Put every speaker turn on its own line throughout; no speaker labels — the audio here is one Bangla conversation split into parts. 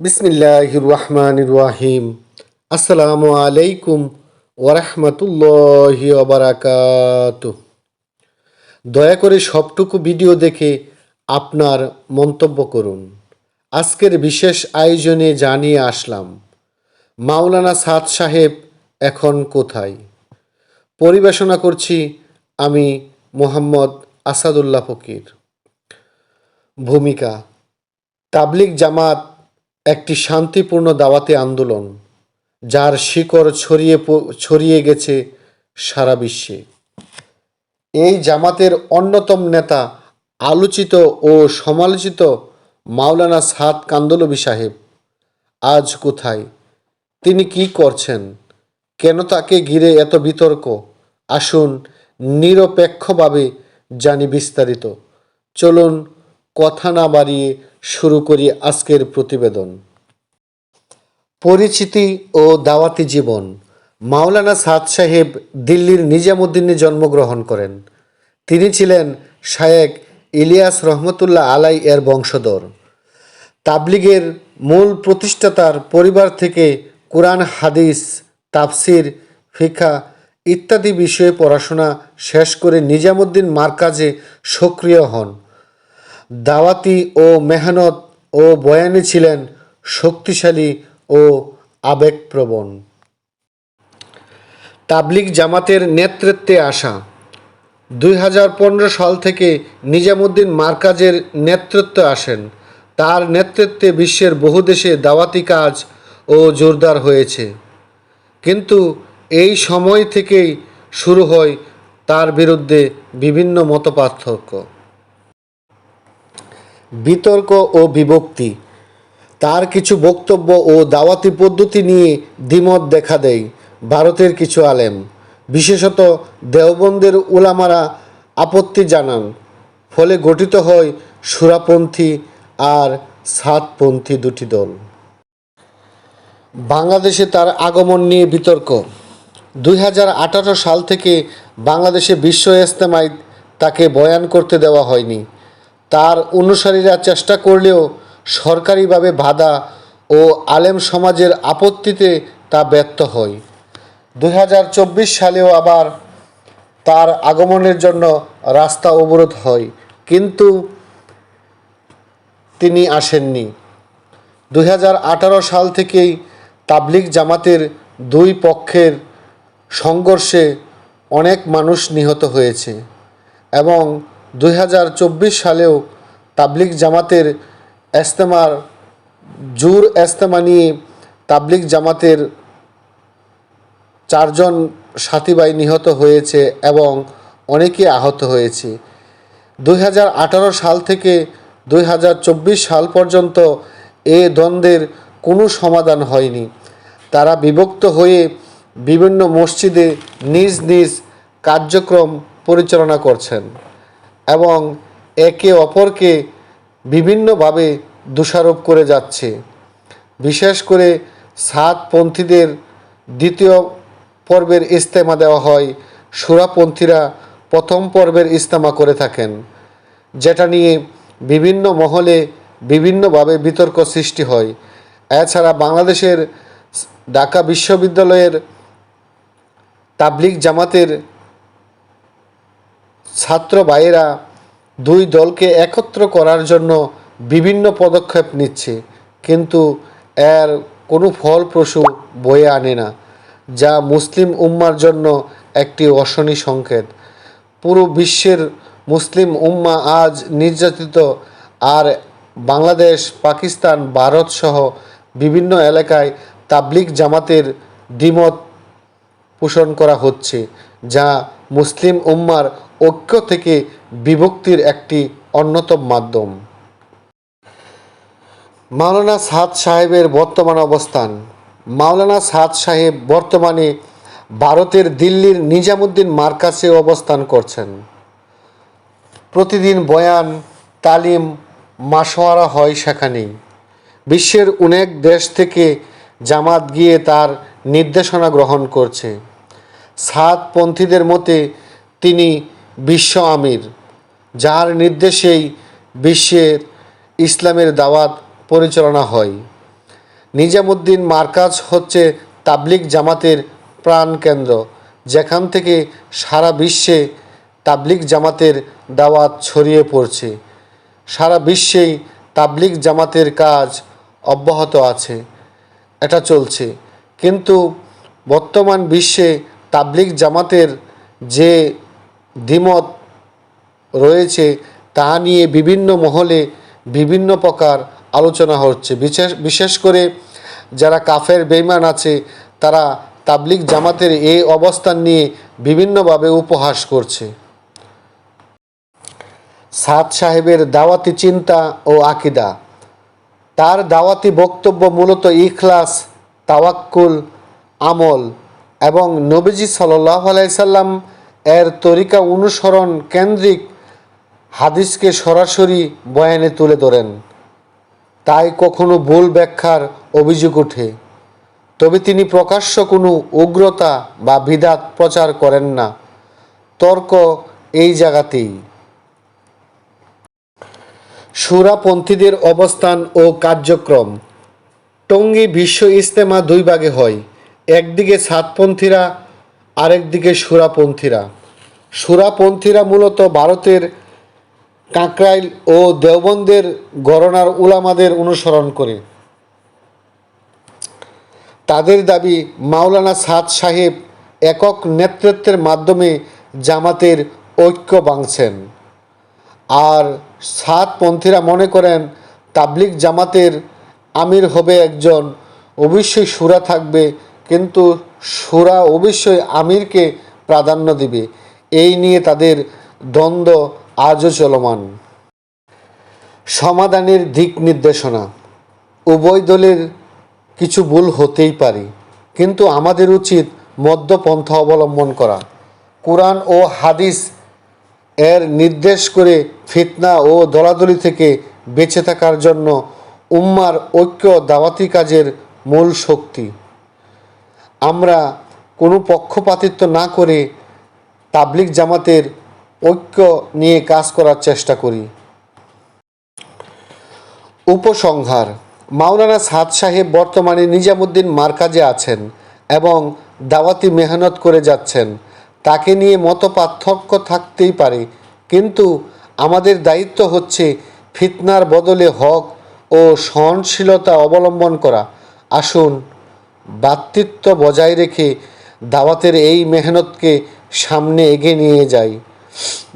বিসমিল্লাহ রহমান রাহিম আসসালামু আলাইকুম ওরহমতুল্লাহ ওবরাকাত দয়া করে সবটুকু ভিডিও দেখে আপনার মন্তব্য করুন। আজকের বিশেষ আয়োজনে জানিয়ে আসলাম, মাওলানা সাদ সাহেব এখন কোথায়? পরিবেশনা করছি আমি মোহাম্মদ আসাদুল্লাহ ফকির। ভূমিকা, তাবলিগ জামাত একটি শান্তিপূর্ণ দাওয়াতি আন্দোলন, যার শিকড় ছড়িয়ে ছড়িয়ে গেছে সারা বিশ্বে। এই জামাতের অন্যতম নেতা আলোচিত ও সমালোচিত মাওলানা সাদ কান্দলবি সাহেব, আজ কোথায়? তিনি কি করছেন? কেন তাকে ঘিরে এত বিতর্ক? আসুন নিরপেক্ষভাবে জানি বিস্তারিত। চলুন কথা না বাড়িয়ে শুরু করি আজকের প্রতিবেদন। পরিচিতি ও দাওয়াতি জীবন। মাওলানা সাদ সাহেব দিল্লির নিজামুদ্দিনে জন্মগ্রহণ করেন। তিনি ছিলেন শায়েক ইলিয়াস রহমতুল্লাহ আলাই এর বংশধর। তাবলিগের মূল প্রতিষ্ঠাতার পরিবার থেকে কোরআন, হাদিস, তাফসির ফিকা ইত্যাদি বিষয়ে পড়াশোনা শেষ করে নিজামুদ্দিন মার্কাজে সক্রিয় হন। দাওয়াতি ও মেহনত ও বয়ানে ছিলেন শক্তিশালী ও আবেগপ্রবণ। তাবলিগ জামাতের নেতৃত্বে আসা। দুই হাজার পনেরো সাল থেকে নিজামুদ্দিন মার্কাজের নেতৃত্বে আসেন। তার নেতৃত্বে বিশ্বের বহু দেশে দাওয়াতি কাজ ও জোরদার হয়েছে। কিন্তু এই সময় থেকেই শুরু হয় তার বিরুদ্ধে বিভিন্ন মতপার্থক্য। বিতর্ক ও বিভক্তি। তার কিছু বক্তব্য ও দাওয়াতি পদ্ধতি নিয়ে দ্বিমত দেখা দেয় ভারতের কিছু আলেম। বিশেষত দেওবন্দের উলামারা আপত্তি জানান, ফলে গঠিত হয় সুরাপন্থী আর সাতপন্থী দুটি দল। বাংলাদেশে তার আগমন নিয়ে বিতর্ক। দুই হাজার আঠারো সাল থেকে বাংলাদেশে বিশ্ব ইস্তেমায় তাকে বয়ান করতে দেওয়া হয়নি। তার অনুসারীরা চেষ্টা করলেও সরকারিভাবে বাধা ও আলেম সমাজের আপত্তিতে তা ব্যর্থ হয়। দুই হাজার চব্বিশ সালেও আবার তার আগমনের জন্য রাস্তা অবরোধ হয়, কিন্তু তিনি আসেননি। দুই হাজার আঠারো সাল থেকেই তাবলিগ জামাতের দুই পক্ষের সংঘর্ষে অনেক মানুষ নিহত হয়েছে এবং দুই হাজার চব্বিশ সালেও তাবলিগ জামাতের এস্তেমার জুর এস্তেমা নিয়ে তাবলিগ জামাতের চারজন সাথী ভাই নিহত হয়েছে এবং অনেকে আহত হয়েছে। দুই হাজার আঠারো সাল থেকে দুই হাজার চব্বিশ সাল পর্যন্ত এ দ্বন্দ্বের কোনো সমাধান হয়নি। তারা বিভক্ত হয়ে বিভিন্ন মসজিদে নিজ নিজ কার্যক্রম পরিচালনা করছেন। এবং একে অপরকে বিভিন্নভাবে দোষারোপ করে যাচ্ছে। বিশেষ করে সাতপন্থীদের দ্বিতীয় পর্বের ইস্তেমা দেওয়া হয়, সুরাপন্থীরা প্রথম পর্বের ইস্তেমা করে থাকেন, যেটা নিয়ে বিভিন্ন মহলে বিভিন্নভাবে বিতর্ক সৃষ্টি হয়। এছাড়া বাংলাদেশের ঢাকা বিশ্ববিদ্যালয়ের তাবলিগ জামাতের ছাত্র ভাইয়েরা দুই দলকে একত্র করার জন্য বিভিন্ন পদক্ষেপ নিচ্ছে। কিন্তু এর কোনো ফলপ্রসূ বয়ে আনে না, যা মুসলিম উম্মার জন্য একটি অশনি সংকেত। পুরো বিশ্বের মুসলিম উম্মা আজ নির্যাতিত আর বাংলাদেশ, পাকিস্তান, ভারত সহ বিভিন্ন এলাকায় তাবলিগ জামাতের দ্বিমত পোষণ করা হচ্ছে, যা মুসলিম উম্মার ঐক্য থেকে বিভক্তির একটি অন্যতম মাধ্যম। মাওলানা সাদ সাহেবের বর্তমান অবস্থান। মাওলানা সাদ সাহেব বর্তমানে ভারতের দিল্লির নিজামুদ্দিন মার্কাসে অবস্থান করছেন। প্রতিদিন বয়ান, তালিম মাসোয়ারা হয় সেখানেই। বিশ্বের অনেক দেশ থেকে জামাত গিয়ে তার নির্দেশনা গ্রহণ করছে। সাতপন্থীদের মতে তিনি বিশ্ব আমির, যার নির্দেশেই বিশ্বের ইসলামের দাওয়াত পরিচালনা হয়। নিজামুদ্দিন মার্কাজ হচ্ছে তাবলিগ জামাতের প্রাণকেন্দ্র যেখান থেকে সারা বিশ্বে তাবলিগ জামাতের দাওয়াত ছড়িয়ে পড়ছে। সারা বিশ্বেই তাবলিগ জামাতের কাজ অব্যাহত আছে। এটা চলছে। কিন্তু বর্তমান বিশ্বে তাবলিগ জামাতের যে দ্বিমত রয়েছে, তা নিয়ে বিভিন্ন মহলে বিভিন্ন প্রকার আলোচনা হচ্ছে। বিশেষ বিশেষ করে যারা কাফের বেইমান আছে, তারা তাবলিগ জামাতের এই অবস্থান নিয়ে বিভিন্নভাবে উপহাস করছে। সাদ সাহেবের দাওয়াতি চিন্তা ও আকিদা। তার দাওয়াতি বক্তব্য মূলত ইখলাস, তাওয়াক্কুল, আমল এবং নবীজি সাল্লাহ আলাইসাল্লাম এর তরিকা অনুসরণ কেন্দ্রিক হাদিসকে সরাসরি বয়ানে তুলে ধরেন। তাই কখনো ভুল ব্যাখ্যার অভিযোগ ওঠে। তবে তিনি প্রকাশ্য কোনো উগ্রতা বা বিদাত প্রচার করেন না। তর্ক এই জায়গাতেই। সুরাপন্থীদের অবস্থান ও কার্যক্রম। টঙ্গী বিশ্ব ইজতেমা দুই ভাগে হয়। একদিকে সাতপন্থীরা আরেকদিকে সুরাপন্থীরা। সুরাপন্থীরা মূলত ভারতের কাঁকরাইল ও দেওবন্দের গণনার উলামাদের অনুসরণ করে। তাদের দাবি, মাওলানা সাদ সাহেব একক নেতৃত্বের মাধ্যমে জামাতের ঐক্য ভাঙছেন। আর সাতপন্থীরা মনে করেন, তাবলিগ জামাতের আমির হবে একজন, অবশ্যই সুরা থাকবে, কিন্তু সুরা অবশ্যই আমিরকে প্রাধান্য দিবে। এই নিয়ে তাদের দ্বন্দ্ব আজও চলমান। সমাধানের দিক নির্দেশনা। উভয় দলের কিছু ভুল হতেই পারে, কিন্তু আমাদের উচিত মধ্যপন্থা অবলম্বন করা। কোরআন ও হাদিস এর নির্দেশ করে ফিতনা ও দলাদলি থেকে বেঁচে থাকার জন্য উম্মার ঐক্য দাওয়াতি কাজের মূল শক্তি। আমরা কোনো পক্ষপাতিত্ব না করে তাবলিক জামাতের ঐক্য নিয়ে কাজ করার চেষ্টা করি। উপসংহার, মাওলানা সাদ সাহেব বর্তমানে নিজামুদ্দিন মার্কাজে আছেন এবং দাওয়াতি মেহনত করে যাচ্ছেন। তাকে নিয়ে মত পার্থক্য থাকতেই পারে, কিন্তু আমাদের দায়িত্ব হচ্ছে ফিতনার বদলে হক ও সহনশীলতা অবলম্বন করা। আসুন ভ্রাতৃত্ব বজায় রেখে দাওয়াতের এই মেহনতকে সামনে এগিয়ে নিয়ে যাই।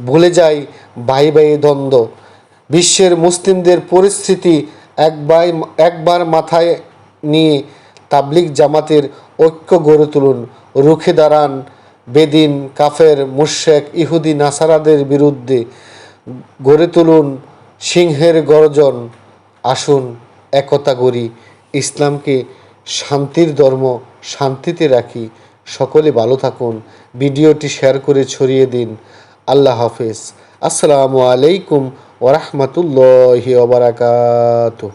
ভুলে যাই ভাই ভাই দ্বন্দ্ব। বিশ্বের মুসলিমদের পরিস্থিতি একবার একবার মাথায় নিয়ে তাবলিগ জামাতের ঐক্য গড়ে তুলুন। রুখে দাঁড়ান বেদিন, কাফের মুশেক ইহুদি, নাসারাদের বিরুদ্ধে গড়ে তুলুন সিংহের গর্জন। আসুন একতা গড়ি ইসলামকে শান্তির ধর্ম শান্তিতে রাখি। সকলে ভালো থাকুন। ভিডিওটি শেয়ার করে ছড়িয়ে দিন। আল্লাহ হাফেজ। আসসালামু আলাইকুম ওরহমতুল্লাহ ওবরাকাতুহ